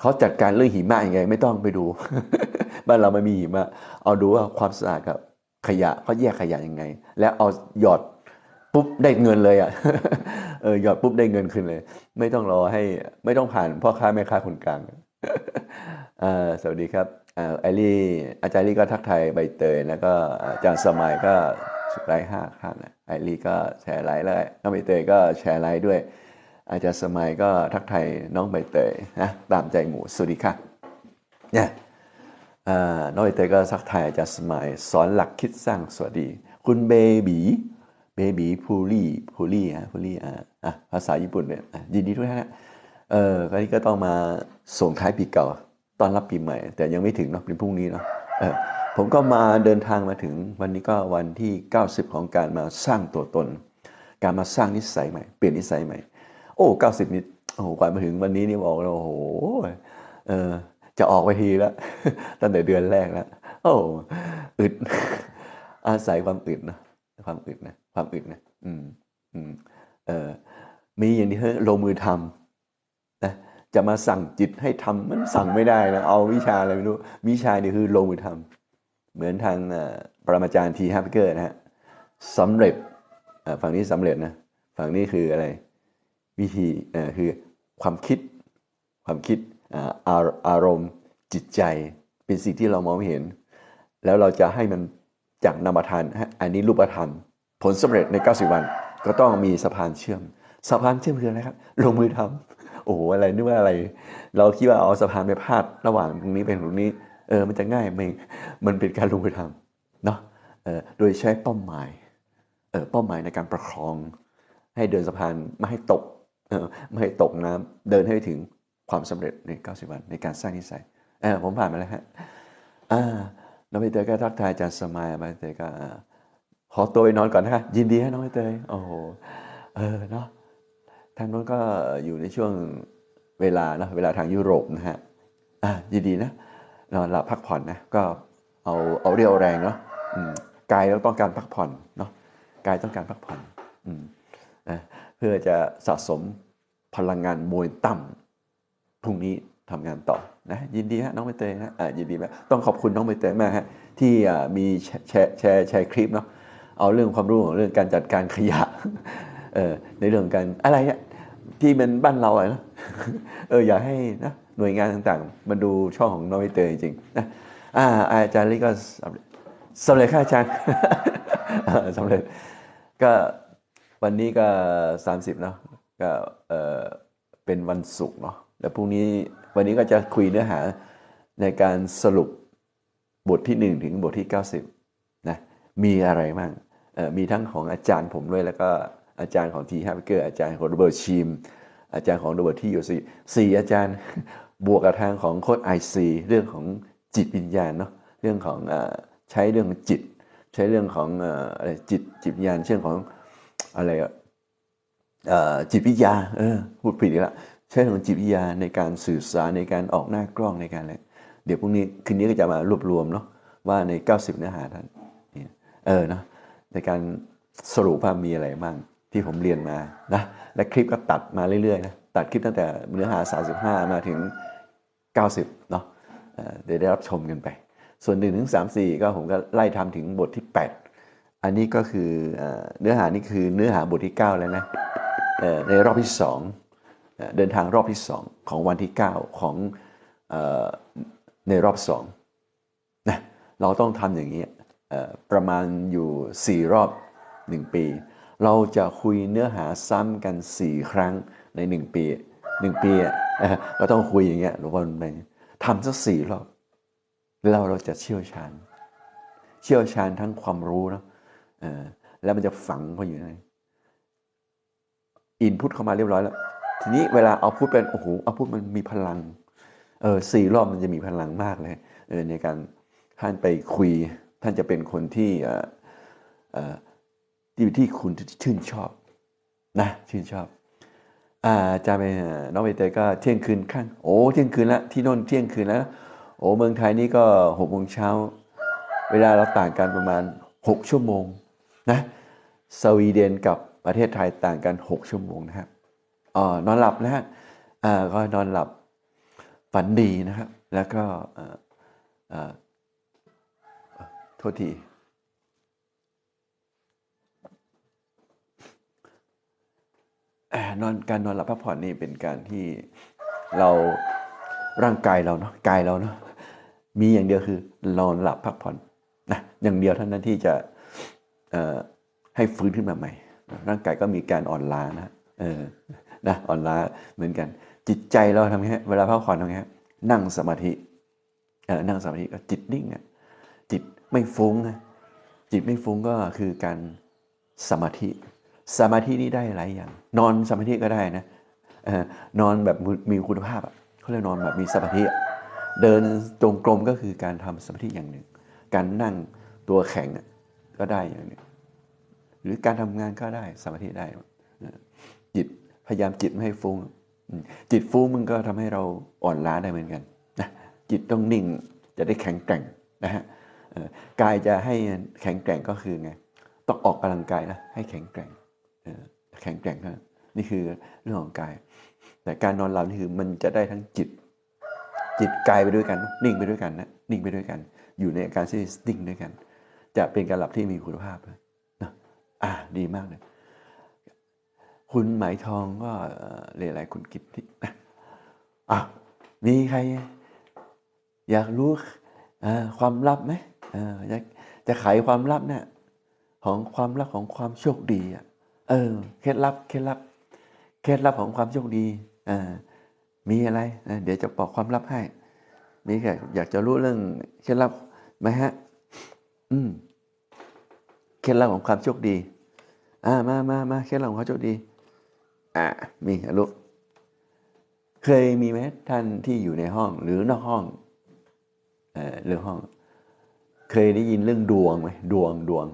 เขาจัดการเรื่องหิมะยังไง ไม่ต้องไปดู บ้านเราไม่มีหิมะ เอาดูว่าความสะอาดกับขยะเขาแยกขยะยังไง แล้วเอาหยอดปุ๊บได้เงินเลยอะเออหยอดปุ๊บได้เงินขึ้นเลย ไม่ต้องรอให้ไม่ต้องผ่านพ่อค้าแม่ค้าคนกลางอ่าสวัสดีครับอ่าไอรี่อาจารย์ลี่ก็ทักทายใบเตยแล้วก็อาจารย์สมัยก็ไลค์ห้าครั้นะไอรี่ก็แชร์ไลค์แล้วน้องใบเตยก็แชร์ไลค์ด้วย อาจารย์สมัยก็ทักไทยน้องใบเตยนะตามใจหมูสวัสดีค่ะเนี่ยน้องใบเตยก็ทักไทยอาจารย์สมัยสอนหลักคิดสร้างสวัสดี คุณเบบีเบบีพูลี่พูลี่ฮะพูลี่อะภาษาญี่ปุ่นเนี่ยยินดีด้วยนะเออคราวนี้ก็ต้องมาส่งท้ายปีเก่าตอนรับปีใหม่ แต่ยังไม่ถึงเนาะเป็นพรุ่งนี้เนาะเออผมก็มาเดินทางมาถึงวันนี้ก็วันที่ 90 ของการมาสร้างตัวตน การมาสร้างนิสัยใหม่ เปลี่ยนนิสัยใหม่ โอ้90นิดโอ้กว่ามาถึงวันนี้นี่บอกเราโอ้โหเออ จะออกไปทีแล้วตั้งแต่เดือนแรกแล้วโอ้อึด อาศัยความอึดนะความอึดนะความอึดนะอืมอืมเออมีอย่างนี้เฮ้ยลงมือทำนะจะมาสั่งจิตให้ทำมันสั่งไม่ได้นะเอาวิชาอะไรไม่รู้วิชานี่คือลงมือทำเหมือนทางปรมาจารย์ทีฮับเกอร์นะฮะสำเร็จอ่อฝั่งนี้สำเร็จนะฝั่งนี้คืออะไร วิธีคือความคิดความคิดอาอารมณ์จิตใจเป็นสิ่งที่เรามองไม่เห็น แล้วเราจะให้มันจากนามธรรมฮะอันนี้รูปธรรม ผลสำเร็จใน 90 วันก็ต้องมีสะพานเชื่อม สะพานเชื่อมคืออะไรครับลงมือทำโอ้โหอะไรนึกว่าอะไร เราคิดว่าเอาสะพานไปพาดระหว่างตรงนี้เป็นตรงนี้เออมันจะง่ายไหมมันเป็นการลงมือทำเนาะเออโดยใช้เป้าหมายเออเป้าหมายในการประคอง ให้เดินสะพานไม่ให้ตก ไม่ให้ตกน้ำเดินให้ถึงความสำเร็จใน 90 วันในการสร้างนิสัยผมผ่านมาแล้วฮะน้องใบเตยก็ทักทายอาจารย์สมัยใบเตยก็ขอตัวไปนอนก่อนนะคะยินดีให้น้องใบเตยโอ้โหเออเนาะทางโน้นก็อยู่ในช่วงเวลาเนาะเวลาทางยุโรปนะฮะยินดีนะนอนหลับพักผ่อนนะก็เอาเอาเรียวแรงเนาะกายเราต้องการพักผ่อนเนาะกายต้องการพักผ่อนอืม เพื่อจะสะสมพลังงานมวยต่ำพรุ่งนี้ทำงานต่อนะยินดีฮะน้องใบเตยนะอ่ายินดีมากต้องขอบคุณน้องใบเตยมากฮะที่มีแชร์แชร์แชร์คลิปเนาะเอาเรื่องความรู้ของเรื่องการจัดการขยะเออในเรื่องการอะไรอะที่มันบ้านเราอะนะเอออยากให้นะหน่วยงานต่างๆมาดูช่องของน้องใบเตยจริงนะอ่าอาจารย์ลิก็สำเร็จสำเร็จค่ะอาจารย์สำเร็จก็ วันนี้ก็ 30เนาะก็เออเป็นวันศุกร์เนาะแล้วพรุ่งนี้วันนี้ก็จะคุยเนื้อหาในการสรุปบทที่ 1 ถึงบทที่ 90นะมีอะไรบ้างมีทั้งของอาจารย์ผมด้วยแล้วก็อาจารย์ของทีฮับเกอร์อาจารย์ของโรเบิร์ตชิมอาจารย์ของโรเบิร์ตที่อยู่สี่สี่อาจารย์บวกกับทางของโค้ดไอซีเรื่องของจิตวิญญาณเนาะเรื่องของอใช้เรื่องจิต ใช้เรื่องของเอ่ออะไรจิตจิตวิญญาณเช่นของ อะไรอะเอ่อจิตวิทยาเออพูดผิดอีกล้วใช่ของจิตวิทยาในการสื่อสารในการออกหน้ากล้องในการอะไรเดี๋ยวพรุ่งนี้คืนนี้ก็จะมารวบรวมเนาะว่าใน 90 เนื้อหาท่านเนี่ยเออเนาะในการสรุปว่ามีอะไรบ้างที่ผมเรียนมานะและคลิปก็ตัดมาเรื่อยๆนะตัดคลิปตั้งแต่เนื้อหา 35 มาถึง 90เนาะเอ่อเดี๋ยวได้รับชมกันไป ส่วน1ถึง3 4 ก็ผมก็ไล่ทำถึงบทที่ 8 อันนี้ก็คือเนื้อหานี่คือเนื้อหาบทที่ 9 แล้วนะในรอบที่ 2เอ่อเดินทางรอบที่ 2 ของวันที่ 9 ของอในรอบ2นะเราต้องทำอย่างนี้ประมาณอยู่ 4 รอบ 1 ปี เราจะคุยเนื้อหาซ้ำกัน 4 ครั้งใน 1 ปี 1 ปีอะเราต้องคุยอย่างเงี้ยหรือวนไปทำสักสี่รอบแล้วเราจะเชี่ยวชาญ เชี่ยวชาญทั้งความรู้นะ แล้วมันจะฝังเขาอยู่ในอินพุตเข้ามาเรียบร้อยแล้ว ทีนี้เวลาเอาพุตเป็นโอ้โหเอาพุตมันมีพลังเออสี่รอบมันจะมีพลังมากเลยเออในการท่านไปคุย ท่านจะเป็นคนที่เอ่อเอ่อที่ที่คุณชื่นชอบนะชื่นชอบอ่าอาจารย์ไปน้องใบเตยก็เที่ยงคืนข้างโอ้เที่ยงคืนแล้วที่น่นเที่ยงคืนแล้วโอ้เมืองไทยนี่ก็หกโมงเช้า เวลาเราต่างกันประมาณ6ชั่วโมง นะสวีเดนกับประเทศไทยต่างกัน 6 ชั่วโมงนะครับออนอนหลับนะฮะก็นอนหลับฝันดีนะครับ แล้วก็โทษทีนอนการนอนหลับพักผ่อนนี่เป็นการที่เราร่างกายเราเนาะกายเราเนาะมีอย่างเดียวคือนอนหลับพักผ่อนนะอย่างเดียวเท่านั้นที่จะ ให้ฟื้นขึ้นมาใหม่ ร่างกายก็มีการอ่อนล้านะเออนะอ่อนล้าเหมือนกัน จิตใจเราทำไงฮะเวลาพักผ่อนทำไงฮะนั่งสมาธิเออนั่งสมาธิก็จิตนิ่งอะจิตไม่ฟุ้งอะจิตไม่ฟุ้งก็คือการสมาธิ สมาธินี่ได้หลายอย่าง นอนสมาธิก็ได้นะเออนอนแบบมีคุณภาพอะเขาเรียกนอนแบบมีสมาธิเดินจงกรมก็คือการทำสมาธิอย่างหนึ่ง การนั่งตัวแข็ง ก็ได้อย่างหนึ่งหรือการทำงานก็ได้สมาธิได้จิตพยายามจิตไม่ให้ฟุ้งจิตฟุ้งมันก็ทำให้เราอ่อนล้าได้เหมือนกันนะจิตต้องนิ่งจะได้แข็งแกร่งนะฮะกายจะให้แข็งแกร่งก็คือไงต้องออกกำลังกายนะให้แข็งแกร่งแข็งแกร่งนะนี่คือเรื่องของกาย แต่การนอนหลับนี่คือมันจะได้ทั้งจิต จิตกายไปด้วยกัน นิ่งไปด้วยกันนะนิ่งไปด้วยกัน อยู่ในอาการที่นิ่งด้วยกัน จะเป็นการหลับที่มีคุณภาพนะอ่าดีมากเลยคุณหมายทองก็เอ่อเรียกอะไรคุณกิตตินะอะมีใคร อยากรู้ความลับไหมอออยากจะไขความลับเนี่ยของความลับของความโชคดีอะเออเคล็ดลับเคล็ดลับเคล็ดลับของความโชคดีอ่ามีอะไรนะเดี๋ยวจะบอกความลับให้มีใครอยากจะรู้เรื่องเคล็ดลับไหมฮะ อืมเคล็ดลับของความโชคดี อ่ามามามาเคล็ดลับของความโชคดี อ่ามีลูกเคยมีไหมท่านที่อยู่ในห้องหรือนอกห้องเอ่อหรือห้อง เคยได้ยินเรื่องดวงไหมดวงดวง